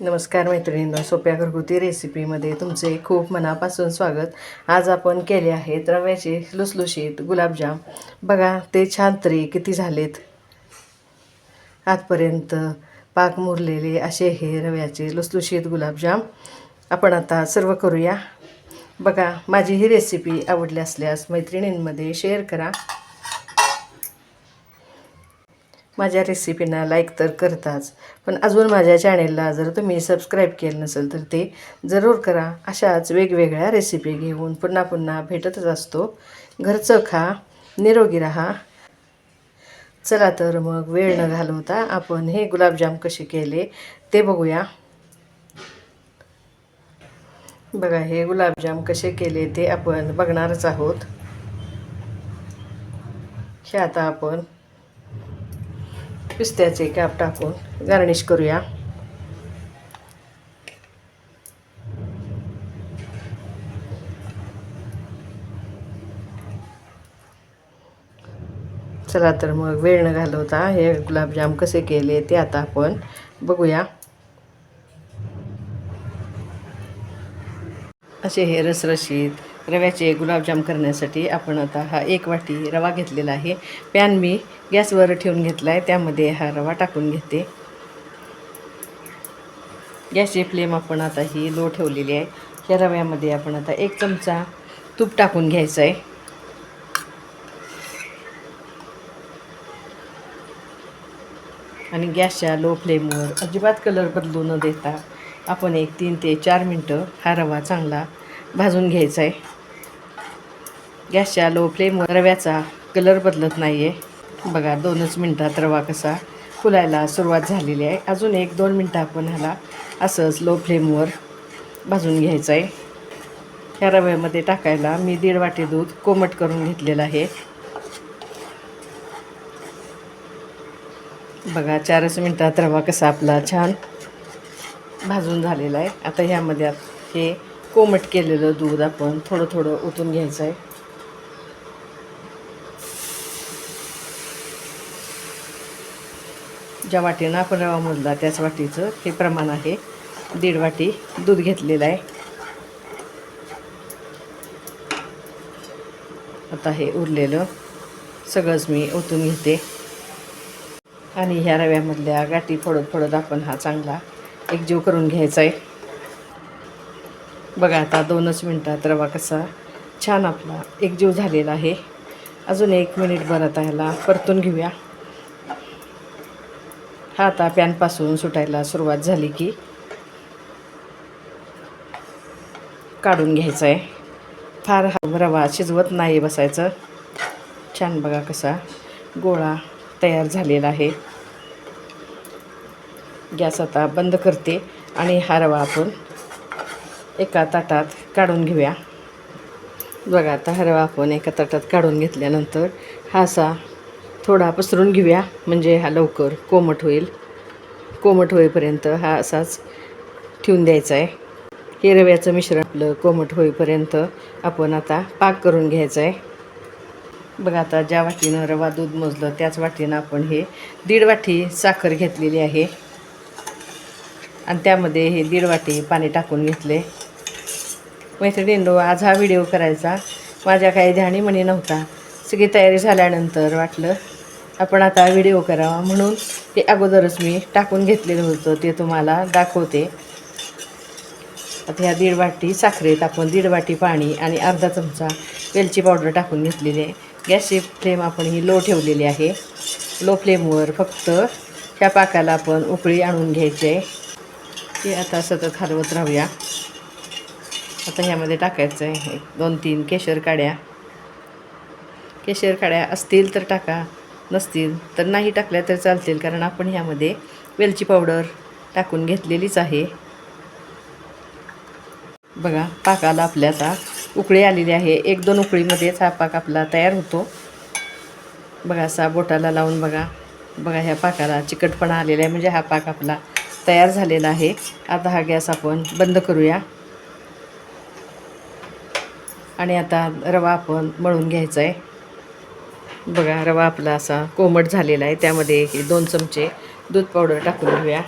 नमस्कार मैत्रिणींनो सोप्या घरगुती रेसिपीमध्ये तुमचे खूप मनापासून स्वागत. आज आपण केले आहेत रव्याचे लुसलुशीत गुलाबजाम. बघा ते छान तरी किती झालेत. आजपर्यंत पाक मुरलेले असे हे रव्याचे लुसलुशीत गुलाबजाम. आपण आता सर्व करूया. बघा माझी ही रेसिपी आवडली असल्यास मैत्रिणींमध्ये शेअर करा. माझ्या रेसिपीना लाईक तर करताच. पण अजून माझ्या चॅनेलला जर तुम्ही सबस्क्राईब केलं नसेल तर ते जरूर करा. अशाच वेगवेगळ्या रेसिपी घेऊन पुन्हा पुन्हा भेटतच असतो. घरचं खा निरोगी राहा. चला तर मग वेळ न घालवता आपण हे गुलाबजाम कसे केले ते बघूया. बघा हे गुलाबजाम कसे केले ते आपण बघणारच आहोत. हे आता आपण पिस्त्याचे कॅप टाकून गार्निश करूया. चला तर मग वेळ न घालवता हे गुलाबजाम कसे केले ते आता आपण बघूया. असे हे रसरशीत रव्याचे गुलाबजाम करण्यासाठी आपण आता हा एक वाटी रवा घेतलेला आहे. पॅन मी गॅसवर ठेवून घेतला आहे त्यामध्ये हा रवा टाकून घेते. गॅसची फ्लेम आपण आता ही लो ठेवलेली आहे. या रव्यामध्ये आपण आता एक चमचा तूप टाकून घ्यायचं आहे आणि गॅसच्या लो फ्लेमवर अजिबात कलर बदलू न देता आपण एक तीन ते चार मिनटं हा रवा चांगला भाजून घ्यायचं आहे गॅसच्या लो फ्लेमवर रव्याचा कलर बदलत नाही आहे बघा दोनच मिनटात रवा कसा फुलायला सुरुवात झालेली आहे. अजून एक दोन मिनटं आपण ह्याला असंच लो फ्लेमवर भाजून घ्यायचं आहे ह्या रव्यामध्ये टाकायला मी दीड वाटी दूध कोमट करून घेतलेलं आहे. बघा चारच मिनटात रवा कसा आपला छान भाजून झालेला आहे. आता ह्यामध्ये हे कोमट केलेलं दूध आपण थोडं थोडं ओतून घ्यायचं आहे ज्या वाटीनं आपण रवा मोजला त्याच वाटीचं हे प्रमाण आहे. दीड वाटी दूध घेतलेलं आहे. आता हे उरलेलं सगळंच मी ओतून घेते. आणि ह्या रव्यामधल्या गाठी फोडत फोडत आपण हा चांगला एकजीव करून घ्यायचा आहे बघा आता दोनच मिनटात रवा कसा छान आपला एकजीव झालेला आहे. अजून एक मिनिट आता ह्याला परतून घेऊया. हा आता पॅनपासून सुटायला सुरुवात झाली की काढून घ्यायचं आहे फार हा रवा शिजवत नाही बसायचं. छान बघा कसा गोळा तयार झालेला आहे. गॅस आता बंद करते आणि हा रवा आपण एका ताटात काढून घेऊया. बघा आता हरवा रवा आपण एका ताटात काढून घेतल्यानंतर हा असा थोडा पसरून घेऊया म्हणजे हा लवकर कोमट होईल. कोमट होईपर्यंत हा असाच ठेवून द्यायचा आहे. हे रव्याचं मिश्रण आपलं कोमट होईपर्यंत आपण आता पाक करून घ्यायचा आहे. बघा आता ज्या वाटीनं रवा दूध मोजलं त्याच वाटीनं आपण हे दीड वाटी साखर घेतलेली आहे. आणि त्यामध्ये हे दीड वाटी पाणी टाकून घेतले. मैत्रिणींनो आज हा व्हिडिओ करायचा. माझ्या काही ध्यानी म्हणी नव्हता. सगळी तयारी झाल्यानंतर वाटलं आपण आता व्हिडिओ करावा. म्हणून ते अगोदरच मी टाकून घेतलेलं होतं. ते तुम्हाला दाखवते. आता ह्या दीड वाटी साखरेत आपण दीड वाटी पाणी आणि अर्धा चमचा वेलची पावडर टाकून घेतलेली आहे. गॅसची फ्लेम आपण ही लो ठेवलेली आहे. लो फ्लेमवर फक्त ह्या पाकाला आपण उकळी आणून घ्यायची आहे. ते आता सतत हलवत राहूया. आता ह्यामध्ये टाकायचं आहे एक दोन तीन केशर काड्या. केशर काड्या असतील तर टाका नसतील तर नाही टाकल्या तर चालतील कारण आपण ह्यामध्ये वेलची पावडर टाकून घेतलेलीच आहे. बघा पाकाला आपल्या आता उकळी आलेली आहे. एक दोन उकळीमध्येच हा पाक आपला तयार होतो. बघा असा बोटाला लावून बघा. बघा ह्या पाकाला चिकटपणा आलेला आहे. म्हणजे हा पाक आपला तयार झालेला आहे. आता हा गॅस आपण बंद करूया. आणि आता रवा आपण मळून घ्यायचा आहे बघा रवा आपला असा कोमट झालेला आहे. त्यामध्ये दोन चमचे दूध पावडर टाकून घेऊया.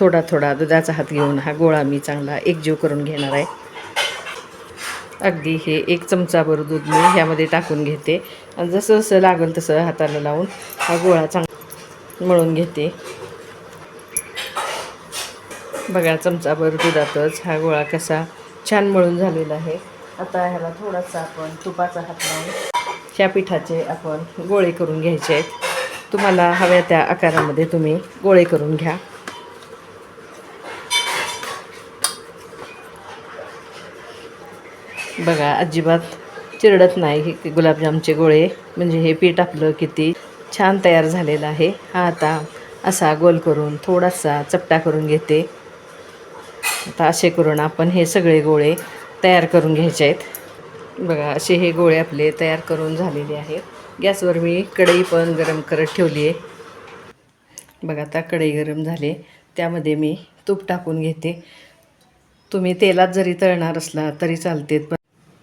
थोडा थोडा दुधाचा हात घेऊन हा गोळा मी चांगला एकजीव करून घेणार आहे. अगदी हे एक चमचाभर दूध मी ह्यामध्ये टाकून घेते. आणि जसं जसं लागेल तसं हाताला लावून हा गोळा चांगला मळून घेते. बघा चमचाभर दुधातच हा गोळा कसा छान मळून झालेला आहे. आता ह्याला थोडासा आपण तुपाचा हात लावून ह्या पिठाचे आपण गोळे करून घ्यायचे आहेत. तुम्हाला हव्या त्या आकारामध्ये तुम्ही गोळे करून घ्या. बघा अजिबात चिरडत नाही गुलाबजामचे गोळे. म्हणजे हे पीठ आपलं किती छान तयार झालेलं आहे. हा आता असा गोल करून थोडासा चपटा करून घेते. आता असे करून आपण हे सगळे गोळे तयार करून घ्यायचे आहेत. बघा असे हे गोळे आपले तयार करून झालेले आहेत. गॅसवर मी कढई पण गरम करत ठेवली आहे. बघा आता कढई गरम झाले त्यामध्ये मी तूप टाकून घेते. तुम्ही तेलात जरी तळणार असला तरी चालते पण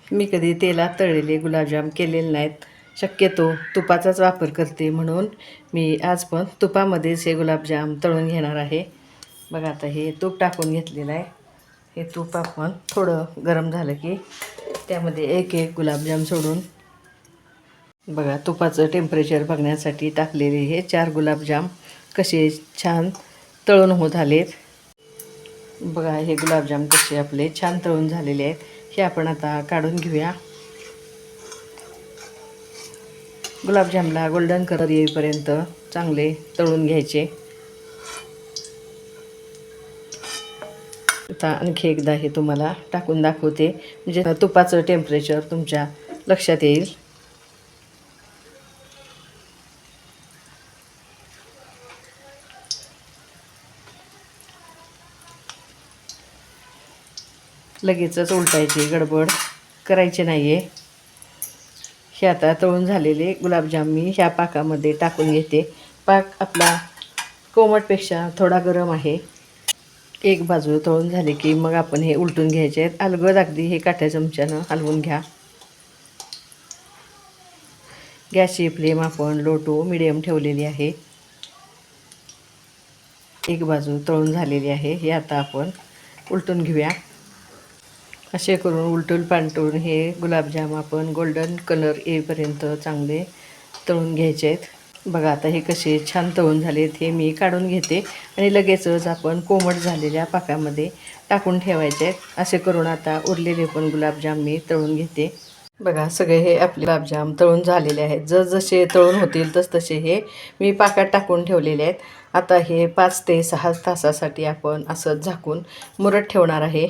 मी कधी तेलात तळलेले गुलाबजाम केलेले नाहीत. शक्यतो तुपाचाच वापर करते म्हणून मी आज पण तुपामध्येच हे गुलाबजाम तळून घेणार आहे. बघा आता हे तूप टाकून घेतलेलं आहे. हे तूप आपण थोडं गरम झालं की त्यामध्ये एक एक गुलाबजाम सोडून बघा तुपाचं टेम्परेचर बघण्यासाठी टाकलेले हे चार गुलाबजाम कसे छान तळून होत आलेत. बघा हे गुलाबजाम कसे आपले छान तळून झालेले आहेत. हे आपण आता काढून घेऊया. गुलाबजामला गोल्डन कलर येईपर्यंत चांगले तळून घ्यायचे. आता आणखी एकदा हे तुम्हाला टाकून दाखवते. म्हणजे तुपाचं टेम्परेचर तुमच्या लक्षात येईल. लगेचच उलटायची गडबड करायची नाही आहे हे आता तळून झालेले गुलाबजाम मी ह्या पाकामध्ये टाकून घेते. पाक आपला कोमटपेक्षा थोडा गरम आहे. एक बाजू तळून झाली की मग आपण हे उलटून घ्यायचे आहेत. अलगद अगदी हे काट्या चमच्यानं हलवून घ्या. गॅसची फ्लेम आपण लो टू मिडियम ठेवलेली आहे. एक बाजू तळून झालेली आहे. हे आता आपण उलटून घेऊया. असे करून उलटून पालटून हे गुलाबजाम आपण गोल्डन कलर येईपर्यंत चांगले तळून घ्यायचे आहेत. बघा आता हे कसे छान तळून झालेत हे मी काढून घेते आणि लगेचच आपण कोमट झालेल्या पाकामध्ये टाकून ठेवायचे आहेत. असे करून आता उरलेले पण गुलाबजाम मी तळून घेते. बघा सगळे हे आपले गुलाबजाम तळून झालेले आहेत. जसजसे तळून होतील तस तसे हे मी पाकात टाकून ठेवलेले आहेत. आता हे पाच ते सहा तासासाठी आपण असं झाकून मुरत ठेवणार आहे.